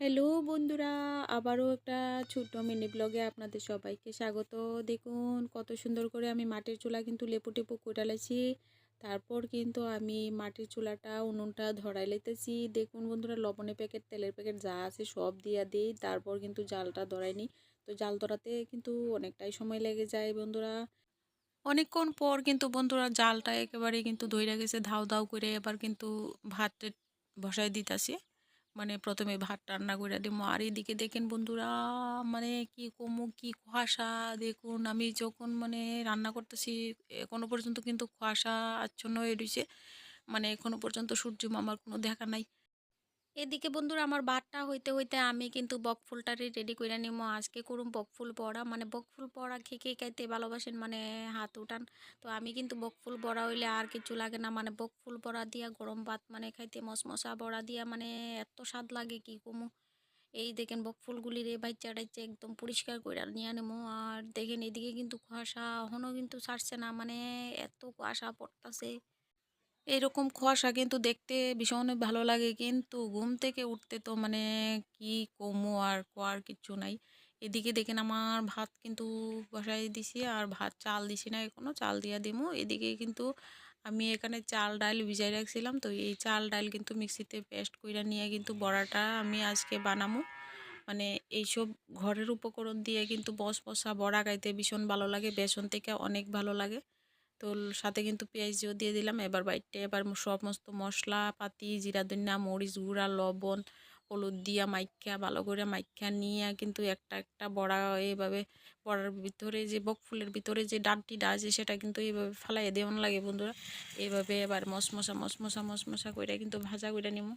Hello বন্ধুরা, আবারও একটা ছোট্ট মিনি ব্লগে আপনাদের সবাইকে স্বাগত। দেখুন কত সুন্দর করে আমি মাটির চুলা কিন্তু লেপু টেপু কোটালেছি। তারপর কিন্তু আমি মাটির চুলাটা উনুনটা ধরাই লেতেছি। দেখুন বন্ধুরা, লবণের প্যাকেট, তেলের প্যাকেট যা আছে সব দিয়া দিই। তারপর কিন্তু জালটা ধরাইনি। তো জাল ধরাতে কিন্তু অনেকটাই সময় লেগে যায় বন্ধুরা। অনেকক্ষণ পর কিন্তু বন্ধুরা জালটা একেবারে কিন্তু ধইরা গেছে, ধাও ধাও করে এবার কিন্তু ভাত বসাই দিতেছি। মানে প্রথমে ভাত রান্না করে দিব আর এদিকে দেখেন বন্ধুরা মানে কি কমু, কি কুয়াশা। দেখুন, আমি যখন মানে রান্না করতেছি, এখনও পর্যন্ত কিন্তু কুয়াশা আচ্ছন্ন হয়ে রয়েছে মানে এখনও পর্যন্ত সূর্য মামার কোনো দেখা নাই। এদিকে বন্ধুরা আমার ভাতটা হইতে হইতে আমি কিন্তু বকফুলটারে রেডি করে নিমো। আজকে করুম বকফুল পড়া মানে বকফুল পড়া খেয়ে খেয়ে খাইতে ভালোবাসেন মানে হাত উঠান। তো আমি কিন্তু বকফুল বড়া হইলে আর কিছু লাগে না। মানে বকফুল বড়া দিয়া, গরম ভাত মানে খাইতে, মশমশা বড়া দিয়া মানে এত স্বাদ লাগে কি কমু? এই দেখেন বকফুলগুলির এই বাচ্চা টাইচা একদম পরিষ্কার করে নিয়ে নেব আর দেখেন এদিকে কিন্তু কুয়াশা এখনও কিন্তু ছাড়ছে না। মানে এত কুয়াশা পড়তাছে। এরকম কুয়াশা কিন্তু দেখতে ভীষণ ভালো লাগে। কিন্তু ঘুম থেকে উঠতে তো মানে কি কমু আর কোয়ার কিচ্ছু নাই। এদিকে দেখেন আমার ভাত কিন্তু বসাই দিছি আর ভাত চাল দিছি না এখনও, চাল দিয়া দিমু। এদিকে কিন্তু আমি এখানে চাল ডাল ভিজাই রাখছিলাম। তো এই চাল ডাল কিন্তু মিক্সিতে পেস্ট কইরা নিয়ে কিন্তু বড়াটা আমি আজকে বানামু। মানে এইসব ঘরের উপকরণ দিয়ে কিন্তু বস বসা বড়া খাইতে ভীষণ ভালো লাগে, বেসন থেকে অনেক ভালো লাগে। তো সাথে কিন্তু পেঁয়াজও দিয়ে দিলাম। এবার বাইটে এবার সমস্ত মশলা পাতি জিরা ধনিয়া মরিচ গুঁড়া, লবণ, হলুদ দিয়া মাইখা, ভালো করে মাইখা নিয়ে কিন্তু একটা একটা বড়া এইভাবে বড়ার ভিতরে যে বক ফুলের ভিতরে যে ডাঁটটিটা আছে সেটা কিন্তু এইভাবে ফালাই দেওয়ান লাগে বন্ধুরা। এইভাবে এবার মশমশা মশমশা মশমশা করে কিন্তু ভাজা করে নিব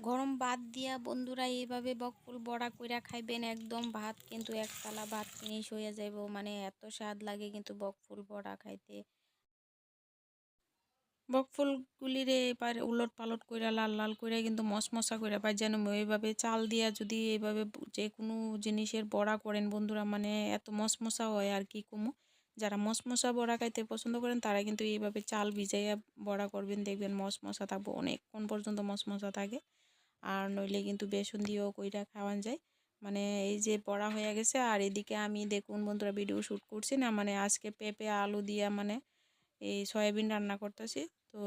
গরম ভাত দিয়া বন্ধুরা এইভাবে বকফুল বড়া কইরা খাইবেন, একদম ভাত কিন্তু একতলা ভাত ফিনিশ হয়ে যাইব। মানে এত স্বাদ লাগে কিন্তু বকফুল বড়া খাইতে। বকফুলগুলিরে এবার উলট পালট কইরা, লাল লাল কইরা কিন্তু মশমশা কইরা পাই যেন এইভাবে চাল দিয়া যদি এইভাবে যে কোনো জিনিসের বড়া করেন বন্ধুরা মানে এত মশমশা হয় আর কি কমু। যারা মশমশা বড়া খাইতে পছন্দ করেন, তারা কিন্তু এইভাবে চাল ভিজাইয়া বড়া করবেন, দেখবেন মশমশা থাকব, অনেকক্ষণ পর্যন্ত মশমশা থাকে। আর নইলে কিন্তু বেসন দিয়েও কইরা খাওয়ান যায়। মানে এই যে পড়া হয়ে গেছে, আর এদিকে আমি দেখুন বন্ধুরা ভিডিও শ্যুট করছি না মানে আজকে পেঁপে, আলু দিয়া মানে এই সয়াবিন রান্না করতেছি। তো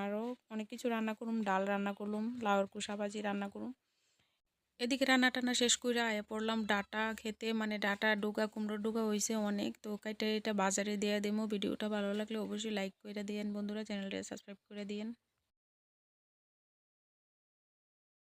আরও অনেক কিছু রান্না করুম, ডাল রান্না করলুম, লাউর কুসা ভাজি রান্না করুম। এদিকে রান্না টান্না শেষ করে আয়া পড়লাম ডাটা খেতে মানে ডাটা ডোকা কুমড়ো ডোকা হয়েছে অনেক, তো কাইটা এটা বাজারে দিয়ে দেবো ভিডিওটা ভালো লাগলে অবশ্যই লাইক করে দিয়েন বন্ধুরা, চ্যানেলটা সাবস্ক্রাইব করে দিয়েন।